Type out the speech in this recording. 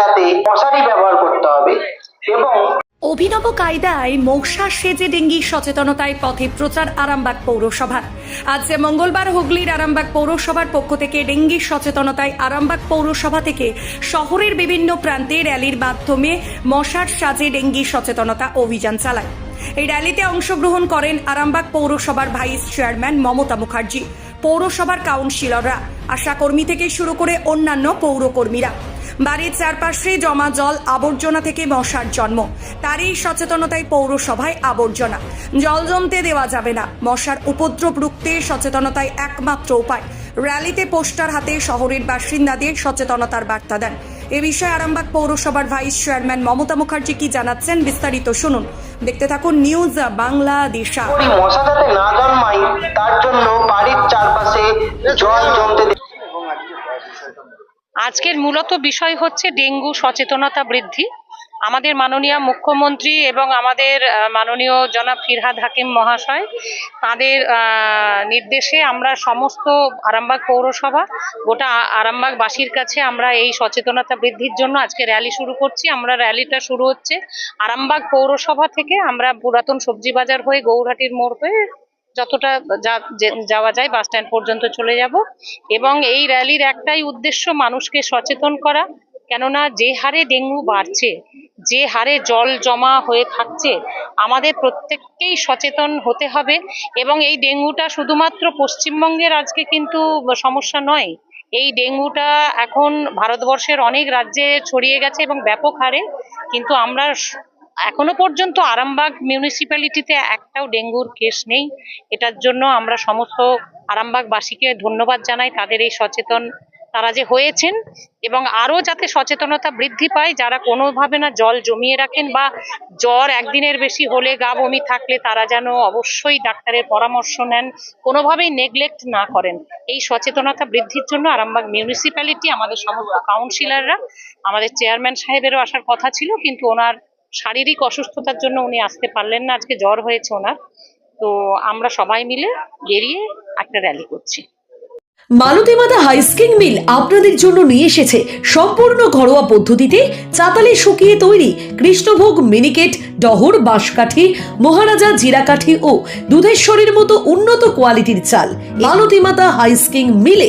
জায়গাতে মশারি ব্যবহার করতে হবে এবং অভিনব কায়দায় মৌসা সেজে ডেঙ্গি সচেতনতায় পথে প্রচার আরামবাগ পৌরসভার। আজ মঙ্গলবার হুগলির আরামবাগ পৌরসভার পক্ষ থেকে ডেঙ্গি সচেতনতায় আরামবাগ পৌরসভা থেকে শহরের বিভিন্ন প্রান্তে র্যালির মাধ্যমে মশার সাজে ডেঙ্গি সচেতনতা অভিযান চালায়। এই র্যালিতে অংশগ্রহণ করেন আরামবাগ পৌরসভার ভাইস চেয়ারম্যান মমতা মুখার্জি, পৌরসভার কাউন্সিলররা, আশাকর্মী থেকে শুরু করে অন্যান্য পৌরকর্মীরা। বাড়ির চারপাশে জমা জল আবর্জনা থেকে মশার জন্ম। তারই সচেতনতায় পৌরসভায় আবর্জনা। জল জমতে দেওয়া যাবে না। মশার উপদ্রব রুখতে সচেতনতায় একমাত্র উপায়। র্যালিতে পোস্টার হাতে শহরের বাসিন্দাদের সচেতনতার বার্তা দেন। এ বিষয়ে আরামবাগ পৌরসভার ভাইস চেয়ারম্যান মমতা মুখার্জি কি জানাচ্ছেন বিস্তারিত শুনুন। দেখতে থাকুন নিউজ বাংলা দিশা। মশা যাতে না জন্মায়, তার জন্য বাড়ির চারপাশে জল জমতে আজকের মূলত বিষয় হচ্ছে ডেঙ্গু সচেতনতা বৃদ্ধি। আমাদের মাননীয় মুখ্যমন্ত্রী এবং আমাদের মাননীয় জনাব ফিরহাদ হাকিম মহাশয়, তাদের নির্দেশে আমরা সমস্ত আরামবাগ পৌরসভা, গোটা আরামবাগবাসীর কাছে আমরা এই সচেতনতা বৃদ্ধির জন্য আজকে র্যালি শুরু করছি। আমরা র্যালিটা শুরু হচ্ছে আরামবাগ পৌরসভা থেকে। আমরা পুরাতন সবজি বাজার হয়ে গৌরহাটির মোড় হয়ে যতটা যাওয়া যায় বাস স্ট্যান্ড পর্যন্ত চলে যাব এবং এই র্যালির একটাই উদ্দেশ্য মানুষকে সচেতন করা। কেননা যে হারে ডেঙ্গু বাড়ছে, যে হারে জল জমা হয়ে থাকছে, আমাদের প্রত্যেককেই সচেতন হতে হবে এবং এই ডেঙ্গুটা শুধুমাত্র পশ্চিমবঙ্গের আজকে কিন্তু সমস্যা নয়। এই ডেঙ্গুটা এখন ভারতবর্ষের অনেক রাজ্যে ছড়িয়ে গেছে এবং ব্যাপক হারে। কিন্তু আমরা এখনও পর্যন্ত আরামবাগ মিউনিসিপ্যালিটিতে একটাও ডেঙ্গুর কেস নেই। এটার জন্য আমরা সমস্ত আরামবাগবাসীকে ধন্যবাদ জানাই, তাদের এই সচেতন, তারা যে হয়েছেন এবং আরও যাতে সচেতনতা বৃদ্ধি পায়, যারা কোনোভাবে না জল জমিয়ে রাখেন বা জ্বর একদিনের বেশি হলে গা বমি থাকলে তারা যেন অবশ্যই ডাক্তারের পরামর্শ নেন, কোনোভাবেই নেগলেক্ট না করেন। এই সচেতনতা বৃদ্ধির জন্য আরামবাগ মিউনিসিপ্যালিটি আমাদের সমস্ত কাউন্সিলররা আমাদের চেয়ারম্যান সাহেবেরও আসার কথা ছিল, কিন্তু ওনার শারীরিক অসুস্থতার জন্য উনি আসতে পারলেন না, আজকে জ্বর হয়েছে ওনার। তো আমরা সবাই মিলে বেরিয়ে একটা র্যালি করছি। মালতী মাতা হাইস্কিং মিল আপনাদের জন্য নিয়ে এসেছে সম্পূর্ণ ঘরোয়া পদ্ধতিতে চাতালে শুকিয়ে তৈরি কৃষ্ণভোগ মিনিকেট ডহর বাঁশকাঠি, মহারাজা জিরাকাঠি ও দুধেশ্বরীর মতো উন্নত কোয়ালিটির চাল। মালতী মাতা হাইস্কিং মিলে